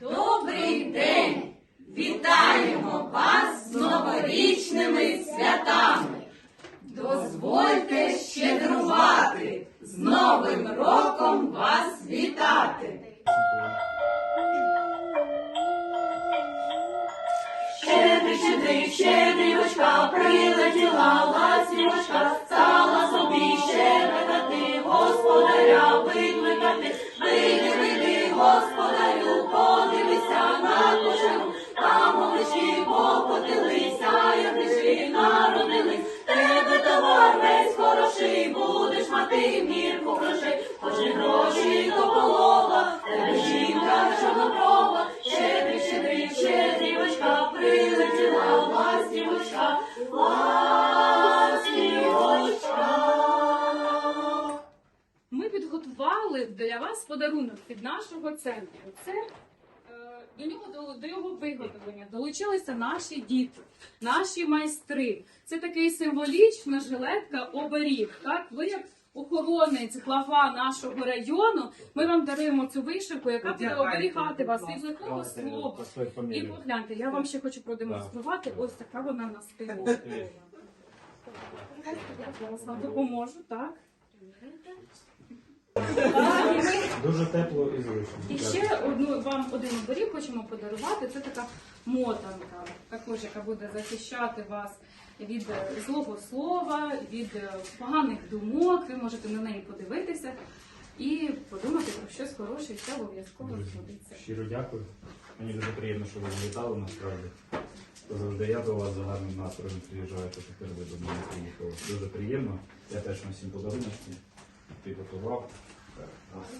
Добрий день! Вітаємо вас з новорічними святами! Дозвольте щедрувати, з Новим роком вас вітати! Щедрий, щедрий, щедрівочка, прилетіла ластівочка, стала собі щебетати, господаря викликати. Народились. Тебе товар весь хороший, будеш мати мірку грошей, хоч не гроші до полова, тебе жінка чорноброва, щедрий, щедрий, щедрівочка, прилетіла ластівочка, ластівочка. Ми підготували для вас подарунок від нашого центру. Це до нього до, до його виготовлення долучилися наші діти, наші майстри. Це такий символічна жилетка оберіг. Так, ви як охоронець, глава нашого району. Ми вам даруємо цю вишивку, яка буде оберігати вас від лихого слова. І погляньте, я вам ще хочу продемонструвати. Ось така вона на стилу. Я зараз вам допоможу, так? Дуже тепло і зручно. і ще одну вам один оберіг хочемо подарувати. Це така мотанка, також яка буде захищати вас від е, злого слова, від е, поганих думок. Ви можете на неї подивитися і подумати про щось хороше, і це обов'язково згодиться. Щиро дякую. Мені дуже приємно, що ви завітали насправді. Завжди я до вас за гарним настроєм приїжджаю, то тепер ви до мене приїхали. Дуже приємно. Я теж на всім подаруночки підготував.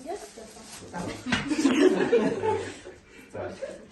Yes, that's.